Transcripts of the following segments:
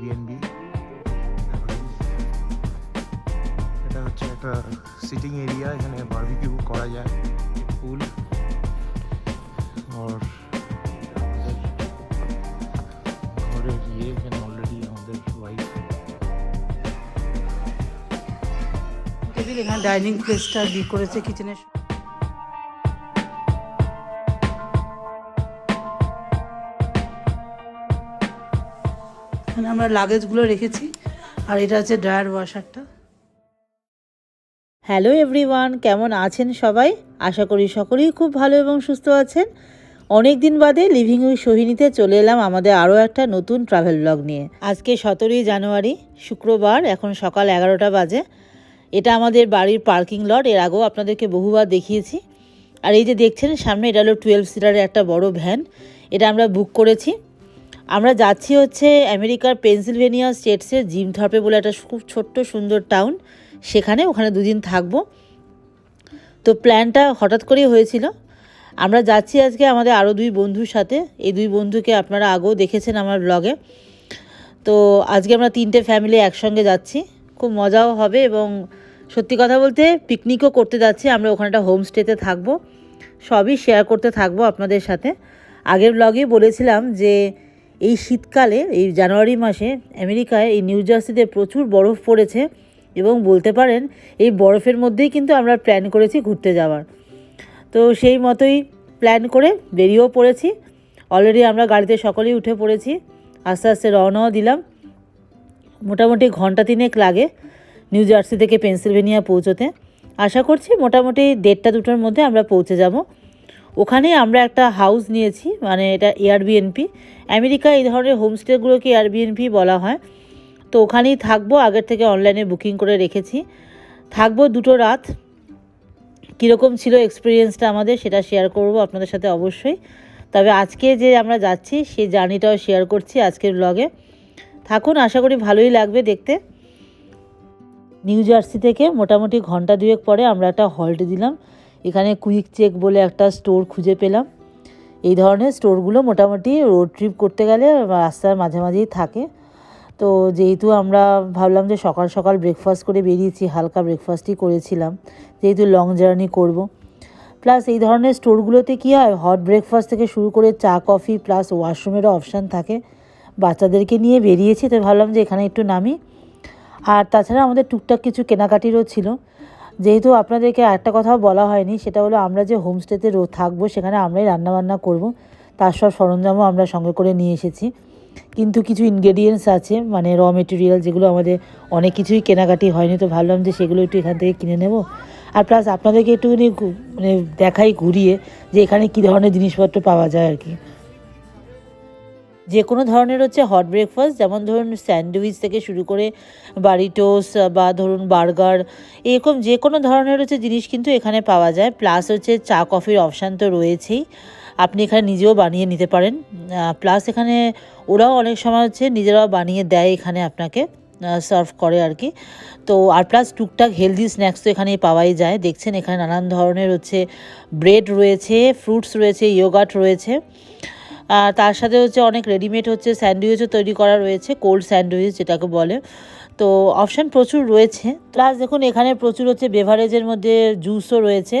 BNB এটা হচ্ছে একটা সিটিং এরিয়া এখানে বারবিকিউ করা যায়। পুল আর ঘরের ইয়ে এখানে অলরেডি আমাদের ওয়াইফ এখানে ডাইনিং প্লেসটা বি করেছে কিচেনের আমরা লাগেজগুলো রেখেছি। আর এটা হচ্ছে ড্রায়ার ওয়াশারটা হ্যালো এভরিওয়ান কেমন আছেন সবাই? আশা করি সকলেই খুব ভালো এবং সুস্থ আছেন। অনেক দিন বাদে লিভিং উইথ সোহিনীতে চলে এলাম আমাদের আরও একটা নতুন ট্রাভেল ব্লগ নিয়ে। আজকে সতেরোই জানুয়ারি, শুক্রবার, এখন সকাল এগারোটা বাজে। এটা আমাদের বাড়ির পার্কিং লট এর আগেও আপনাদেরকে বহুবার দেখিয়েছি। আর এই যে দেখছেন, সামনে এটা হলো টুয়েলভ সিটারের একটা বড় ভ্যান এটা আমরা বুক করেছি। আমরা যাচ্ছি হচ্ছে আমেরিকার পেনসিলভেনিয়া স্টেটসের জিম থর্পে বলে একটা খুব ছোট্ট সুন্দর টাউন। সেখানে ওখানে দুদিন থাকব। তো প্ল্যানটা হঠাৎ করেই হয়েছিল। আমরা যাচ্ছি আজকে আমাদের আরও দুই বন্ধুর সাথে। এই দুই বন্ধুকে আপনারা আগেও দেখেছেন আমার ব্লগে তো আজকে আমরা তিনটে ফ্যামিলি একসঙ্গে যাচ্ছি। খুব মজাও হবে এবং সত্যি কথা বলতে পিকনিকও করতে যাচ্ছি। আমরা ওখানে একটা হোমস্টেতে থাকব। সবই শেয়ার করতে থাকব আপনাদের সাথে। আগের ব্লগেই বলেছিলাম যে এই শীতকালে, এই জানুয়ারি মাসে আমেরিকায় এই নিউ জার্সিতে প্রচুর বরফ পড়েছে এবং বলতে পারেন এই বরফের মধ্যেই কিন্তু আমরা প্ল্যান করেছি ঘুরতে যাওয়ার। তো সেই মতোই প্ল্যান করে বেরিয়েও পড়েছি। অলরেডি আমরা গাড়িতে সকলেই উঠে পড়েছি। আস্তে আস্তে রওনাও দিলাম। মোটামুটি ঘণ্টা তিনেক লাগে নিউ জার্সি থেকে পেনসিলভেনিয়া পৌঁছোতে। আশা করছি মোটামুটি দেড়টা দুটোর মধ্যে আমরা পৌঁছে যাব। ওখানে আমরা একটা হাউস নিয়েছি মানে এটা এয়ারবিএনপি আমেরিকা এই ধরনের হোমস্টেগুলোকে এয়ারবিএনপি বলা হয়। তো ওখানেই থাকব, আগের থেকে অনলাইনে বুকিং করে রেখেছি। থাকব দুটো রাত। কীরকম ছিল এক্সপিরিয়েন্সটা আমাদের সেটা শেয়ার করব আপনাদের সাথে অবশ্যই। তবে আজকে যে আমরা যাচ্ছি সেই জার্নিটাও শেয়ার করছি আজকের ব্লগে থাকুন, আশা করি ভালোই লাগবে দেখতে। নিউ জার্সি থেকে মোটামুটি ঘণ্টা দুয়েক পরে আমরা একটা হল্ট দিলাম। এখানে কুইক চেক বলে একটা স্টোর খুঁজে পেলাম। এই ধরনের স্টোরগুলো মোটামুটি রোড ট্রিপ করতে গেলে রাস্তার মাঝে মাঝেই থাকে। তো যেহেতু আমরা ভাবলাম যে সকাল সকাল ব্রেকফাস্ট করে বেরিয়েছি, হালকা ব্রেকফাস্টই করেছিলাম, যেহেতু লং জার্নি করব। প্লাস এই ধরনের স্টোরগুলোতে কী হয় হট ব্রেকফাস্ট থেকে শুরু করে চা কফি প্লাস ওয়াশরুমেরও অপশান থাকে। বাচ্চাদেরকে নিয়ে বেরিয়েছি, তো ভাবলাম যে এখানে একটু নামি। আর তাছাড়া আমাদের টুকটাক কিছু কেনাকাটিরও ছিল। যেহেতু আপনাদেরকে একটা কথাও বলা হয়নি, সেটা হলো আমরা যে হোমস্টেতে থাকব, সেখানে আমরাই রান্নাবান্না করব। তার সব সরঞ্জামও আমরা সঙ্গে করে নিয়ে এসেছি। কিন্তু কিছু ইনগ্রেডিয়েন্টস আছে মানে র মেটেরিয়াল যেগুলো আমাদের অনেক কিছুই কেনাকাটি হয়নি, তো ভাবলাম যে সেগুলো একটু এখান থেকে কিনে নেব। আর প্লাস আপনাদেরকে একটুখানি মানে দেখাই ঘুরিয়ে যে এখানে কী ধরনের জিনিসপত্র পাওয়া যায় আর কি। যে কোনো ধরনের হচ্ছে হট ব্রেকফাস্ট যেমন ধরুন স্যান্ডউইচ থেকে শুরু করে বাড়ি টোস্ট বা ধরুন বার্গার এরকম যে কোনো ধরনের হচ্ছে জিনিস কিন্তু এখানে পাওয়া যায়। প্লাস হচ্ছে চা কফির অপশান তো রয়েছেই। আপনি এখানে নিজেও বানিয়ে নিতে পারেন। প্লাস এখানে ওরাও অনেক সময় হচ্ছে নিজেরাও বানিয়ে দেয় এখানে আপনাকে সার্ভ করে আর কি। তো আর প্লাস টুকটাক হেলদি স্ন্যাক্স তো এখানে পাওয়াই যায়। দেখছেন এখানে নানান ধরনের হচ্ছে ব্রেড রয়েছে ফ্রুটস রয়েছে ইয়োগাট রয়েছে। তার সাথে হচ্ছে অনেক রেডিমেড হচ্ছে স্যান্ডউইচও তৈরি করা রয়েছে কোল্ড স্যান্ডউইচ যেটাকে বলে। তো অপশান প্রচুর রয়েছে। প্লাস দেখুন, এখানে প্রচুর হচ্ছে বেভারেজের মধ্যে জুসও রয়েছে।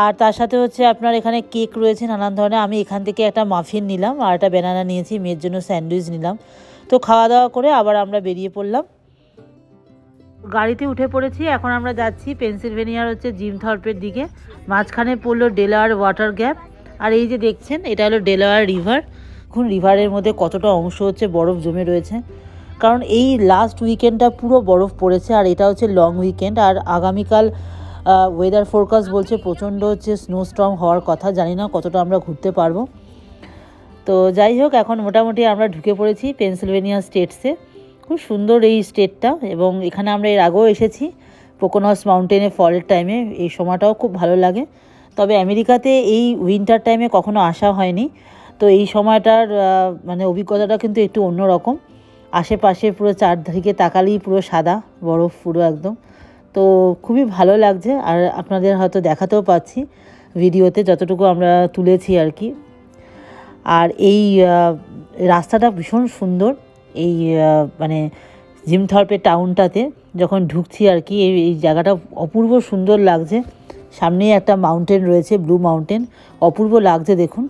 আর তার সাথে হচ্ছে আপনার এখানে কেক রয়েছে, নানান ধরনের। আমি এখান থেকে একটা মাফিন নিলাম আর একটা ব্যানানা নিয়েছি, মেয়ের জন্য স্যান্ডউইচ নিলাম। তো খাওয়া দাওয়া করে আবার আমরা বেরিয়ে পড়লাম। গাড়িতে উঠে পড়েছি, এখন আমরা যাচ্ছি পেনসিলভেনিয়ার হচ্ছে জিম থর্পের দিকে। মাঝখানে পড়ল ডেলার ওয়াটার গ্যাপ আর এই যে দেখছেন, এটা হলো ডেলাওয়ার রিভার। এখন রিভারের মধ্যে কতটা অংশ হচ্ছে, বরফ জমে রয়েছে। কারণ এই লাস্ট উইকেন্ডটা পুরো বরফ পড়েছে, আর এটা হচ্ছে লং উইকেন্ড আর আগামীকাল ওয়েদার ফোরকাস্ট বলছে প্রচণ্ড হচ্ছে স্নো স্টর্ম হওয়ার কথা। জানি না কতটা আমরা ঘুরতে পারব। তো যাই হোক, এখন মোটামুটি আমরা ঢুকে পড়েছি পেনসিলভেনিয়া স্টেটসে খুব সুন্দর এই স্টেটটা এবং এখানে আমরা এর আগেও এসেছি। পোকোনস মাউন্টেনে ফলের টাইমে এই সময়টাও খুব ভালো লাগে। তবে আমেরিকাতে এই উইন্টার টাইমে কখনো আসা হয়নি। তো এই সময়টার মানে অভিজ্ঞতাটা কিন্তু একটু অন্যরকম। আশেপাশে পুরো চারদিকে তাকালেই পুরো সাদা, বরফ পুরো একদম। তো খুবই ভালো লাগছে আর আপনাদের হয়তো দেখাতেও পাচ্ছি ভিডিওতে যতটুকু আমরা তুলেছি আর কি। আর এই রাস্তাটা ভীষণ সুন্দর। এই মানে জিমথরপে টাউনটাতে যখন ঢুকছি আর কি এই জায়গাটা অপূর্ব সুন্দর লাগছে। সামনেই একটা মাউন্টেন রয়েছে ব্লু মাউন্টেন অপূর্ব লাগছে, দেখুন।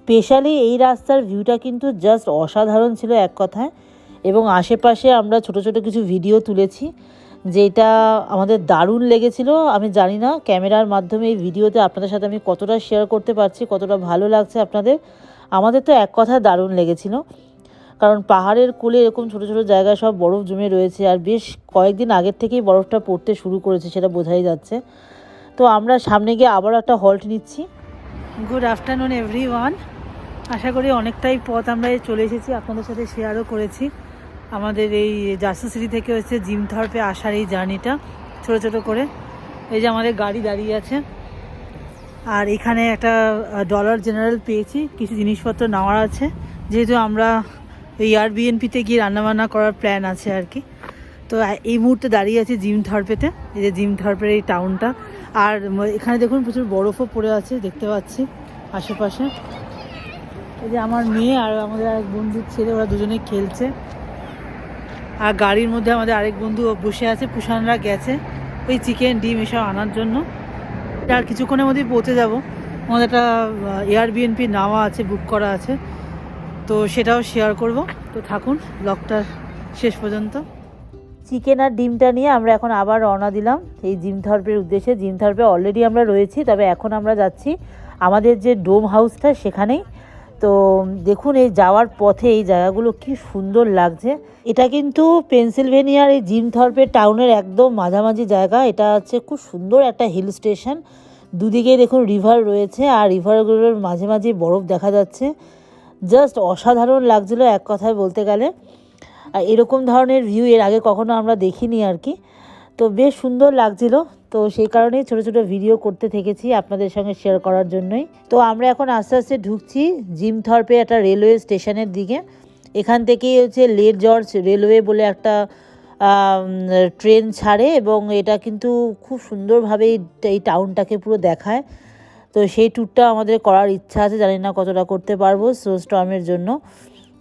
স্পেশালি এই রাস্তার ভিউটা কিন্তু জাস্ট অসাধারণ ছিল এক কথায়। এবং আশেপাশে আমরা ছোট ছোট কিছু ভিডিও তুলেছি, যেটা আমাদের দারুণ লেগেছিল। আমি জানি না ক্যামেরার মাধ্যমে এই ভিডিওতে আপনাদের সাথে আমি কতটা শেয়ার করতে পারছি, কতটা ভালো লাগছে আপনাদের। আমাদের তো এক কথায় দারুণ লেগেছিল। কারণ পাহাড়ের কোলে এরকম ছোট ছোট জায়গায় সব বরফ জমে রয়েছে আর বেশ কয়েকদিন আগের থেকেই বরফটা পড়তে শুরু করেছে, সেটা বোঝাই যাচ্ছে। তো আমরা সামনে গিয়ে আবার একটা হল্ট নিচ্ছি। গুড আফটারনুন এভরি ওয়ান আশা করি অনেকটাই পথ আমরা চলে এসেছি। আপনাদের সাথে শেয়ারও করেছি। আমাদের এই জার্সিসিটি থেকে হচ্ছে জিমথরপে আসার এই জার্নিটা, ছোট ছোট করে। এই যে আমাদের গাড়ি দাঁড়িয়ে আছে। আর এখানে একটা ডলার জেনারেল পেয়েছি। কিছু জিনিসপত্র নেওয়ার আছে। যেহেতু আমরা এই আর বিএনপিতে গিয়ে রান্নাবান্না করার প্ল্যান আছে আর কি। তো এই মুহূর্তে দাঁড়িয়ে আছি জিম থরপেতে এই যে জিম থরপের এই টাউনটা আর এখানে দেখুন প্রচুর বরফও পড়ে আছে, দেখতে পাচ্ছি আশেপাশে। এই যে আমার মেয়ে আর আমাদের আরেক বন্ধুর ছেলে, ওরা দুজনে খেলছে। আর গাড়ির মধ্যে আমাদের আরেক বন্ধু বসে আছে পুষানরা গেছে। ওই চিকেন, ডিম এসব আনার জন্য। আর কিছুক্ষণের মধ্যেই পৌঁছে যাব। আমাদের একটা এয়ার এয়ারবিএনপি নেওয়া আছে বুক করা আছে। তো সেটাও শেয়ার করব। তো থাকুন ব্লগটার শেষ পর্যন্ত। চিকেন আর ডিমটা নিয়ে আমরা এখন আবার রওনা দিলাম। এই জিম জিমথর্পের উদ্দেশ্যে। জিমথর্পে অলরেডি আমরা রয়েছি, তবে এখন আমরা যাচ্ছি আমাদের যে ডোম হাউসটা সেখানেই। তো দেখুন, এই যাওয়ার পথে এই জায়গাগুলো কি সুন্দর লাগছে। এটা কিন্তু পেনসিলভেনিয়ার এই জিম জিমথর্পের টাউনের একদম মাঝামাঝি জায়গা। এটা হচ্ছে খুব সুন্দর একটা হিল স্টেশন। দুদিকেই দেখুন রিভার রয়েছে, আর রিভারগুলোর মাঝে মাঝে বরফ দেখা যাচ্ছে। জাস্ট অসাধারণ লাগছিল এক কথায় বলতে গেলে। আর এরকম ধরনের ভিউ এর আগে কখনো আমরা দেখিনি আর কি। তো বেশ সুন্দর লাগছিল। তো সেই কারণেই ছোট ছোট ভিডিও করতে থেকেছি আপনাদের সঙ্গে শেয়ার করার জন্যই। তো আমরা এখন আস্তে আস্তে ঢুকছি জিমথরপে একটা রেলওয়ে স্টেশনের দিকে। এখান থেকেই হচ্ছে লেট জর্জ রেলওয়ে বলে একটা ট্রেন ছাড়ে এবং এটা কিন্তু খুব সুন্দরভাবে এই- এই টাউনটাকে পুরো দেখায়। তো সেই ট্যুরটা আমাদের করার ইচ্ছা আছে, জানি না কতটা করতে পারব স্নো স্টর্মের জন্য।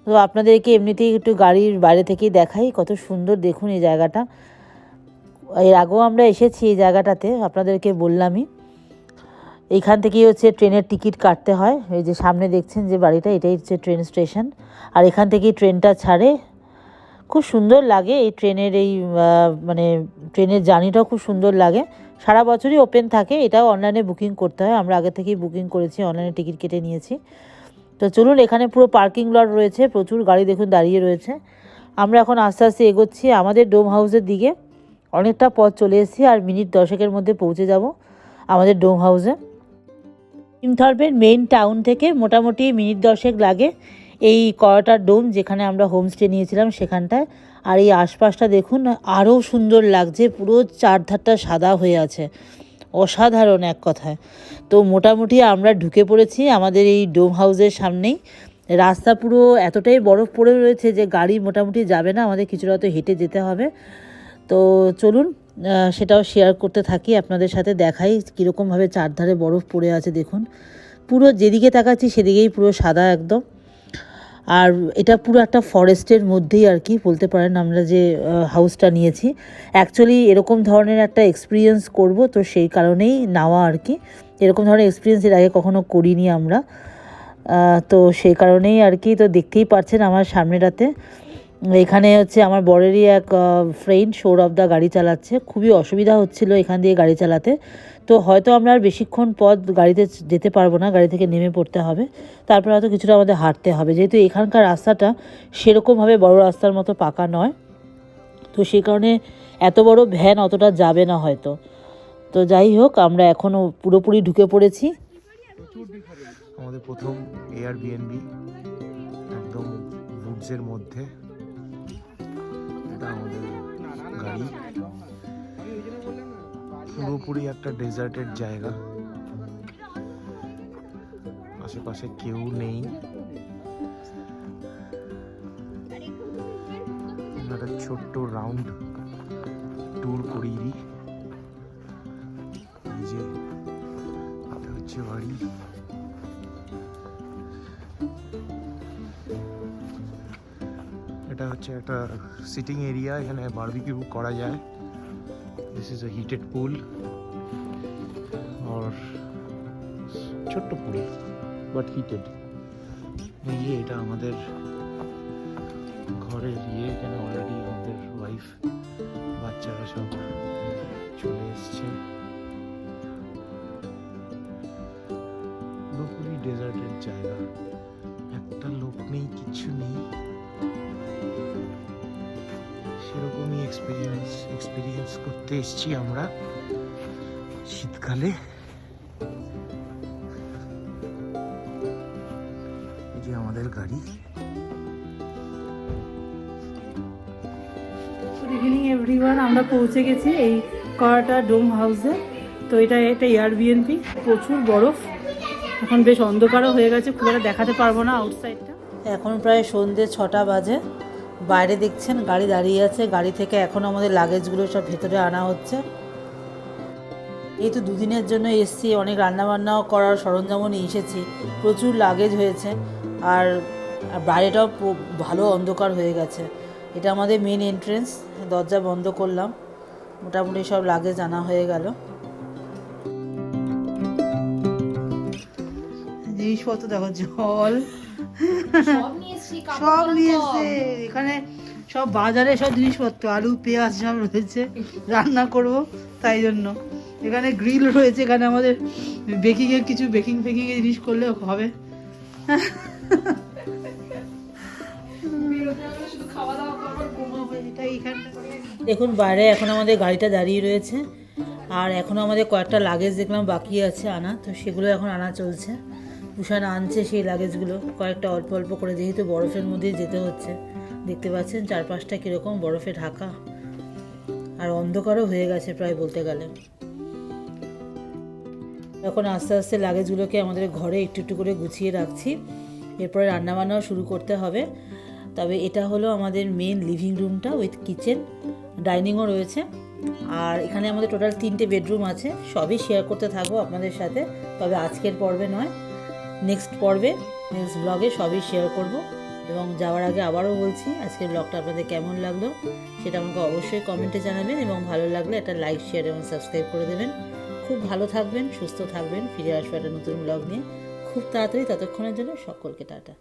তো আপনাদেরকে এমনিতেই একটু গাড়ির বাইরে থেকেই দেখাই, কত সুন্দর দেখুন এই জায়গাটা। এর আগেও আমরা এসেছি এই জায়গাটাতে, আপনাদেরকে বললামই। এইখান থেকেই হচ্ছে ট্রেনের টিকিট কাটতে হয়, এই যে সামনে দেখছেন যে বাড়িটা, এটাই হচ্ছে ট্রেন স্টেশন আর এখান থেকেই ট্রেনটা ছাড়ে খুব সুন্দর লাগে এই ট্রেনের এই মানে ট্রেনের জার্নিটাও খুব সুন্দর লাগে। সারা বছরই ওপেন থাকে, এটাও অনলাইনে বুকিং করতে হয়। আমরা আগে থেকেই বুকিং করেছি অনলাইনে টিকিট কেটে নিয়েছি। তো চলুন, এখানে পুরো পার্কিং লট রয়েছে, প্রচুর গাড়ি দেখুন দাঁড়িয়ে রয়েছে। আমরা এখন আস্তে আস্তে এগোচ্ছি আমাদের ডোম হাউসের দিকে। অনেকটা পথ চলে এসেছি আর মিনিট দশেকের মধ্যে পৌঁছে যাব আমাদের ডোম হাউসে ইমথরপের মেইন টাউন থেকে মোটামুটি মিনিট দশেক লাগে। এই কয়টার ডোম যেখানে আমরা হোমস্টে নিয়েছিলাম সেখানটায়। আর এই আশপাশটা দেখুন, আরও সুন্দর লাগছে, পুরো চারধারটা সাদা হয়ে আছে। অসাধারণ এক কথায়। তো মোটামুটি আমরা ঢুকে পড়েছি আমাদের এই ডোম হাউসের সামনেই। রাস্তা পুরো এতটাই বরফ পড়ে রয়েছে যে গাড়ি মোটামুটি যাবে না, আমাদের কিছুটা তো হেঁটে যেতে হবে। তো চলুন সেটাও শেয়ার করতে থাকি, আপনাদের সাথে দেখাই কীরকমভাবে চারধারে বরফ পড়ে আছে, দেখুন। পুরো যেদিকে তাকাচ্ছি সেদিকেই পুরো সাদা একদম। আর এটা পুরো একটা ফরেস্টের মধ্যেই আর কি, বলতে পারেন আমরা যে হাউসটা নিয়েছি। অ্যাকচুয়ালি এরকম ধরনের একটা এক্সপিরিয়েন্স করব, তো সেই কারণেই নেওয়া আর কি। এরকম ধরনের এক্সপিরিয়েন্স এর আগে কখনো করিনি আমরা। তো সেই কারণেই আর কি, তো দেখতেই পাচ্ছেন আমার সামনেটাতে। এখানে হচ্ছে আমার বরেরই এক ফ্রেন্ড সৌরভ দা গাড়ি চালাচ্ছে। খুবই অসুবিধা হচ্ছিল এখান দিয়ে গাড়ি চালাতে। তো হয়তো আমরা আর বেশিক্ষণ পথ গাড়িতে যেতে পারব না, গাড়ি থেকে নেমে পড়তে হবে। তারপর হয়তো কিছুটা আমাদের হাঁটতে হবে। যেহেতু এখানকার রাস্তাটা সেরকমভাবে বড় রাস্তার মতো পাকা নয়, তো সেই কারণে এত বড় ভ্যান অতটা যাবে না হয়তো। তো যাই হোক, আমরা এখনও পুরোপুরি ঢুকে পড়েছি। আমাদের প্রথম এয়ার বিএনবি একদম উডসের মধ্যে। আমাদের গাড়ি। পুরোপুরি একটা ডেজার্টের জায়গা। আশেপাশে কেউ নেই। একটা ছোট্ট রাউন্ড ট্যুর দিই। যে হচ্ছে বাড়ি। এটা হচ্ছে একটা সিটিং এরিয়া এখানে বারবিকিউ করা যায়। This is a heated pool আর ছোট্ট পুল বাট হিটেড এই যে এটা আমাদের ঘরের ইয়ে এখানে অলরেডি আমাদের ওয়াইফ বাচ্চারা সব চলে এসছে। পুরোপুরি ডেজার্টের জায়গা। করতে এসছি আমরা শীতকালে। যে আমাদের গাড়ি। গুড ইভিনিং এভরিওয়ান আমরা পৌঁছে গেছি এই করাটা ডোম হাউসে তো এটা একটা এয়ারবিএনপি প্রচুর বরফ। এখন বেশ অন্ধকারও হয়ে গেছে। খুব একটা দেখাতে পারব না আউটসাইডটা এখন প্রায় সন্ধে ছটা বাজে। বাইরে দেখছেন, গাড়ি দাঁড়িয়ে আছে, গাড়ি থেকে এখন আমাদের লাগেজগুলো সব ভেতরে আনা হচ্ছে। এই তো দুদিনের জন্য এসছি, অনেক রান্নাবান্নাও করার সরঞ্জামও নিয়ে এসেছি, প্রচুর লাগেজ হয়েছে, আর বাইরেটাও ভালো অন্ধকার হয়ে গেছে। এটা আমাদের মেন এন্ট্রেন্স দরজা বন্ধ করলাম, মোটামুটি সব লাগেজ আনা হয়ে গেল। জিনিসপত্র দেখো, জল। সব নিয়ে এসছি এখানে সব বাজারে সব জিনিসপত্র আলু পেঁয়াজ সব রয়েছে রান্না করব তাই জন্য। এখানে গ্রিল রয়েছে এখানে আমাদের বেকিং এর কিছু বেকিং ফেকিং এর জিনিস করলে হবে। দেখুন বাইরে এখন আমাদের গাড়িটা দাঁড়িয়ে রয়েছে আর এখনও আমাদের কয়েকটা লাগেজ দেখলাম বাকি আছে আনা তো সেগুলো এখন আনা চলছে। উষান আনছে সেই লাগেজগুলো কয়েকটা অল্প অল্প করে যেহেতু বরফের মধ্যে যেতে হচ্ছে। দেখতে পাচ্ছেন চারপাশটা কীরকম বরফে ঢাকা। আর অন্ধকারও হয়ে গেছে প্রায় বলতে গেলে। এখন আস্তে আস্তে লাগেজগুলোকে আমাদের ঘরে একটু একটু করে গুছিয়ে রাখছি। এরপরে রান্নাবান্নাও শুরু করতে হবে। তবে এটা হলো আমাদের মেন লিভিং রুমটা উইথ কিচেন ডাইনিংও রয়েছে। আর এখানে আমাদের টোটাল তিনটে বেডরুম আছে। সবই শেয়ার করতে থাকব আপনাদের সাথে। তবে আজকের পর্বে নয়। নেক্সট পর্বে, নেক্সট ব্লগে সবই শেয়ার করব। এবং যাওয়ার আগে আবারও বলছি, আজকের ব্লগটা আপনাদের কেমন লাগল সেটা আমাকে অবশ্যই কমেন্টে জানাবেন এবং ভালো লাগলে একটা লাইক শেয়ার এবং সাবস্ক্রাইব করে দেবেন। খুব ভালো থাকবেন, সুস্থ থাকবেন, ফিরে আসব একটা নতুন ব্লগ নিয়ে। খুব তাড়াতাড়ি ততক্ষণের জন্য সকলকে টাটা।